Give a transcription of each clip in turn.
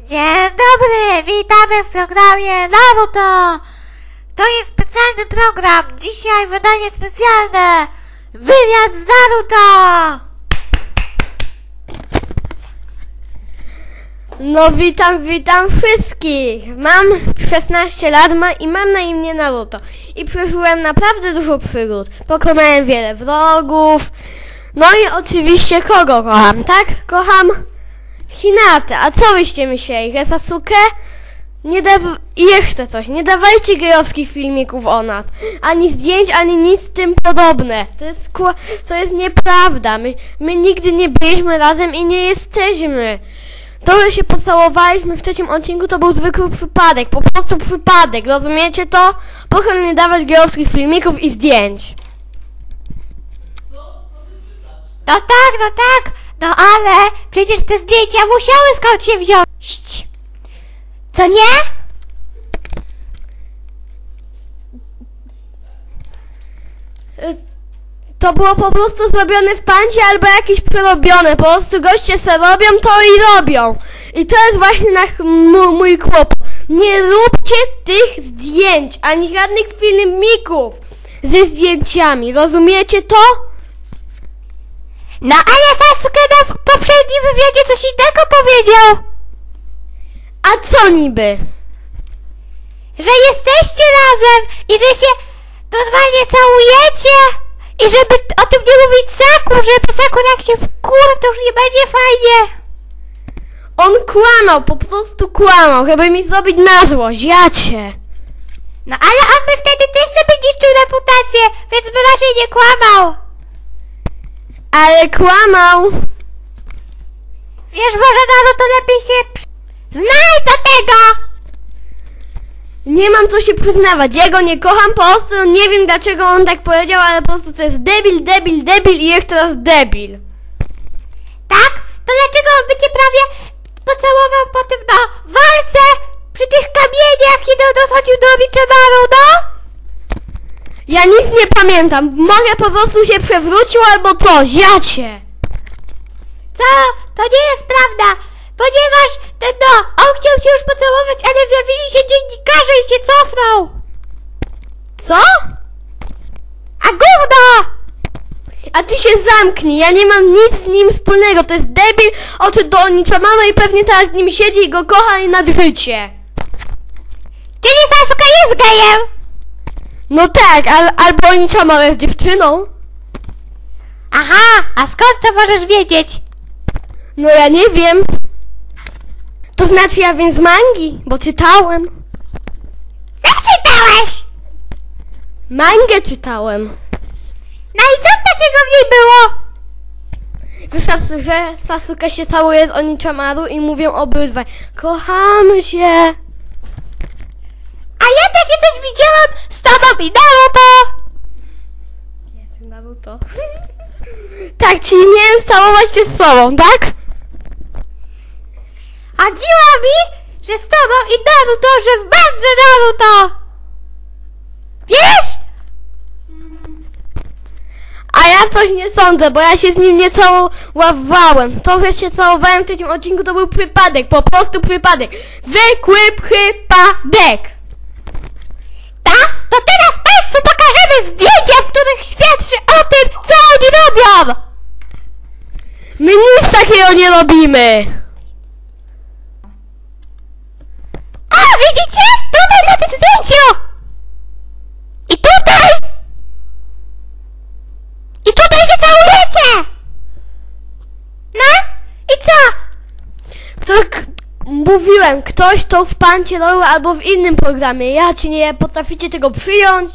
Dzień dobry, witamy w programie Naruto! To jest specjalny program, dzisiaj wydanie specjalne! Wywiad z Naruto! No witam, witam wszystkich! Mam 16 lat ma i mam na imię Naruto. I przeżyłem naprawdę dużo przygód. Pokonałem wiele wrogów. No i oczywiście kogo kocham, tak? Kocham Hinatę. A co byście myśleli, że Sasuke? Nie daw... Jeszcze coś, nie dawajcie gejowskich filmików o nas. Ani zdjęć, ani nic z tym podobne. To jest, kła- to jest nieprawda. My, my nigdy nie byliśmy razem i nie jesteśmy. To, że się pocałowaliśmy w trzecim odcinku, to był zwykły przypadek. Po prostu przypadek, rozumiecie to? Proszę nie dawać gejowskich filmików i zdjęć. No tak, no tak, no ale przecież te zdjęcia musiały skąd się wziąć. Co nie? To było po prostu zrobione w pancie albo jakieś przerobione. Po prostu goście se robią to i robią. I to jest właśnie mój, mój kłopot. Nie róbcie tych zdjęć, ani żadnych filmików ze zdjęciami. Rozumiecie to? No ale Sasuke na w poprzednim wywiadzie coś innego powiedział. A co niby? Że jesteście razem i że się normalnie całujecie. I żeby o tym nie mówić Saku, żeby Saku jak się wkur, to już nie będzie fajnie. On kłamał, po prostu kłamał, żeby mi zrobić na złość, ja cię. No ale on by wtedy też sobie niszczył reputację, więc by raczej nie kłamał. Ale kłamał. Wiesz, może Naruto lepiej się przy... Znaj do tego! Nie mam co się przyznawać, ja go nie kocham, po prostu nie wiem dlaczego on tak powiedział, ale po prostu to jest debil, debil, debil i jeszcze raz debil. Tak? To dlaczego on by cię prawie pocałował po tym, no, walce przy tych kamieniach, kiedy dochodził do Orochimaru, no? Ja nic nie pamiętam, mogę po prostu się przewrócił albo coś, ja cię. Co? To nie jest prawda, ponieważ ten, no, on chciał cię już pocałować, ale zjawili się dziennikarze i się cofnął. Co? A gówno! A ty się zamknij, ja nie mam nic z nim wspólnego, to jest debil, oczy do niczego i pewnie teraz z nim siedzi i go kocha i nadgrycie. Czyli Sasuke jest gejem! No tak, al, albo niczego jest dziewczyną. Aha, a skąd to możesz wiedzieć? No ja nie wiem. To znaczy ja wiem z mangi, bo czytałem. Co czytałeś? Mangę czytałem. No i co takiego w niej było? Wystarczy, że Sasuke się całuje z Onichamaru i mówią obydwaj Kochamy się. A ja takie coś widziałam z tobą i Naruto! Jestem Naruto. tak, czyli miałem całować się z sobą, tak? Chodziło mi, że z tobą i Naruto, że w bandze Naruto! Wiesz? A ja coś nie sądzę, bo ja się z nim nie całowałem. To, że się całowałem w trzecim odcinku, to był przypadek, po prostu przypadek. Zwykły przypadek. To teraz Państwu pokażemy zdjęcia, w których świadczy o tym, co oni robią! My nic takiego nie robimy. O, widzicie? Tutaj na tym zdjęciu! I tutaj! I tutaj się całujecie! No? I co? Kto, k- mówiłem, ktoś to w pancie robił albo w innym programie. Ja ci nie potraficie tego przyjąć.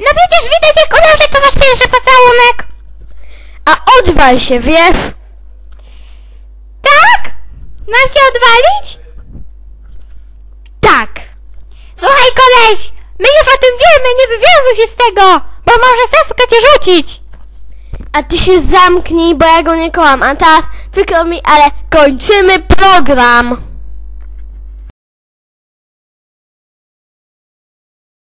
No przecież widać jak ona, że to wasz pierwszy pocałunek! A odwal się, wiesz? Tak? Mam się odwalić? Tak. Słuchaj koleś, my już o tym wiemy, nie wywiązuj się z tego, bo może Sasuke cię rzucić! A ty się zamknij, bo ja go nie kocham. A teraz przykro mi, ale kończymy program.